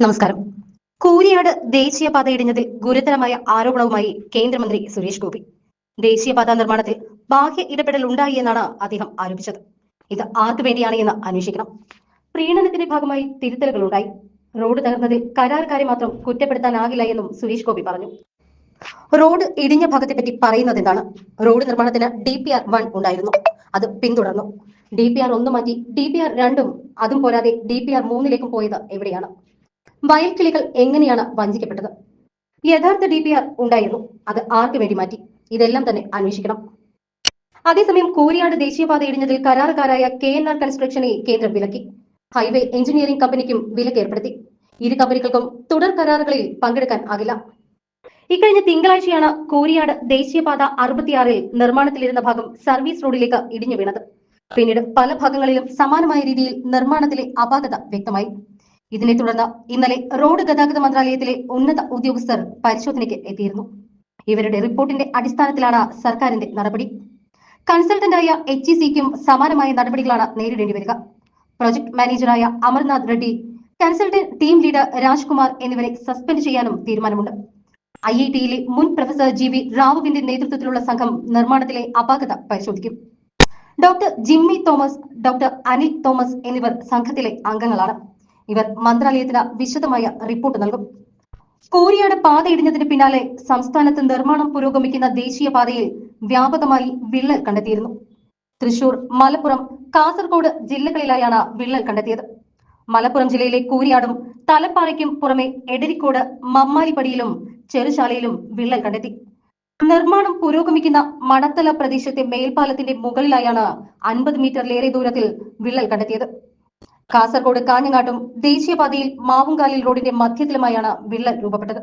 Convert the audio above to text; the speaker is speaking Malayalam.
നമസ്കാരം. കൂരിയാട് ദേശീയപാത ഇടിഞ്ഞതിൽ ഗുരുതരമായ ആരോപണവുമായി കേന്ദ്രമന്ത്രി സുരേഷ് ഗോപി. ദേശീയപാത നിർമ്മാണത്തിൽ ബാഹ്യ ഇടപെടൽ ഉണ്ടായി എന്നാണ് അദ്ദേഹം ആരോപിച്ചത്. ഇത് ആർക്കു വേണ്ടിയാണ് എന്ന് അന്വേഷിക്കണം. പ്രീണനത്തിന്റെ ഭാഗമായി തിരുത്തലുകൾ ഉണ്ടായി. റോഡ് തകർന്നതിൽ കരാറുകാരെ മാത്രം കുറ്റപ്പെടുത്താനാകില്ല എന്നും സുരേഷ് ഗോപി പറഞ്ഞു. റോഡ് ഇടിഞ്ഞ ഭാഗത്തെപ്പറ്റി പറയുന്നത് എന്താണ്? റോഡ് നിർമ്മാണത്തിന് ഡി പി ആർ വൺ ഉണ്ടായിരുന്നു. അത് പിന്തുടർന്നു. ഡി പി ആർ ഒന്ന് മാറ്റി ഡി പി ആർ രണ്ടും അതും പോരാതെ ഡി പി ആർ മൂന്നിലേക്കും പോയത് എവിടെയാണ്? വയൽക്കിളികൾ എങ്ങനെയാണ് വഞ്ചിക്കപ്പെട്ടത്? യഥാർത്ഥ ഡി പി ആർ ഉണ്ടായിരുന്നു. അത് ആർക്ക് വേണ്ടി മാറ്റി? ഇതെല്ലാം തന്നെ അന്വേഷിക്കണം. അതേസമയം കൂരിയാട് ദേശീയപാത ഇടിഞ്ഞതിൽ കരാറുകാരായ കെ എൻ ആർ കൺസ്ട്രക്ഷനെ കേന്ദ്രം വിലക്കി. ഹൈവേ എഞ്ചിനീയറിംഗ് കമ്പനിക്കും വിലക്ക് ഏർപ്പെടുത്തി. ഇരു കമ്പനികൾക്കും തുടർ കരാറുകളിൽ പങ്കെടുക്കാൻ ആകില്ല. ഇക്കഴിഞ്ഞ തിങ്കളാഴ്ചയാണ് കോരിയാട് ദേശീയപാത അറുപത്തിയാറിൽ നിർമ്മാണത്തിലിരുന്ന ഭാഗം സർവീസ് റോഡിലേക്ക് ഇടിഞ്ഞു വീണത്. പിന്നീട് പല ഭാഗങ്ങളിലും സമാനമായ രീതിയിൽ നിർമ്മാണത്തിലെ അപാകത വ്യക്തമായി. ഇതിനെ തുടർന്ന് ഇന്നലെ റോഡ് ഗതാഗത മന്ത്രാലയത്തിലെ ഉന്നത ഉദ്യോഗസ്ഥർ പരിശോധനയ്ക്ക് എത്തിയിരുന്നു. ഇവരുടെ റിപ്പോർട്ടിന്റെ അടിസ്ഥാനത്തിലാണ് സർക്കാരിന്റെ നടപടി. കൺസൾട്ടന്റായ എച്ച് ഇ സിക്കും സമാനമായ നടപടികളാണ് നേരിടേണ്ടി വരിക. Project മാനേജറായ Amarnath Reddy consultant team leader Rajkumar എന്നിവരെ സസ്പെൻഡ് ചെയ്യാനും തീരുമാനമുണ്ട്. ഐ ഐ ടിയിലെ മുൻ പ്രൊഫസർ ജി വി റാവുവിന്റെ നേതൃത്വത്തിലുള്ള സംഘം നിർമ്മാണത്തിലെ അപാകത പരിശോധിക്കും. ഡോക്ടർ ജിമ്മി തോമസ് ഡോക്ടർ അനിൽ തോമസ് എന്നിവർ സംഘത്തിലെ അംഗങ്ങളാണ്. ഇവർ മന്ത്രാലയത്തിന് വിശദമായ റിപ്പോർട്ട് നൽകും. കോരിയാട് പാത ഇടിഞ്ഞതിന് പിന്നാലെ സംസ്ഥാനത്ത് നിർമ്മാണം പുരോഗമിക്കുന്ന ദേശീയപാതയിൽ വ്യാപകമായി വിള്ളൽ കണ്ടെത്തിയിരുന്നു. തൃശൂർ മലപ്പുറം കാസർഗോഡ് ജില്ലകളിലായാണ് വിള്ളൽ കണ്ടെത്തിയത്. മലപ്പുറം ജില്ലയിലെ കൂരിയാടും തലപ്പാറയ്ക്കും പുറമെ എടരിക്കോട് മമ്മാലിപ്പടിയിലും ചെറുശാലയിലും വിള്ളൽ കണ്ടെത്തി. നിർമ്മാണം പുരോഗമിക്കുന്ന മണത്തല പ്രദേശത്തെ മേൽപ്പാലത്തിന്റെ മുകളിലായാണ് അൻപത് മീറ്ററിലേറെ ദൂരത്തിൽ വിള്ളൽ കണ്ടെത്തിയത്. കാസർഗോഡ് കാഞ്ഞങ്ങാട്ടും ദേശീയപാതയിൽ മാവുങ്കാലിൽ റോഡിന്റെ മധ്യത്തിലുമായാണ് വിള്ളൽ രൂപപ്പെട്ടത്.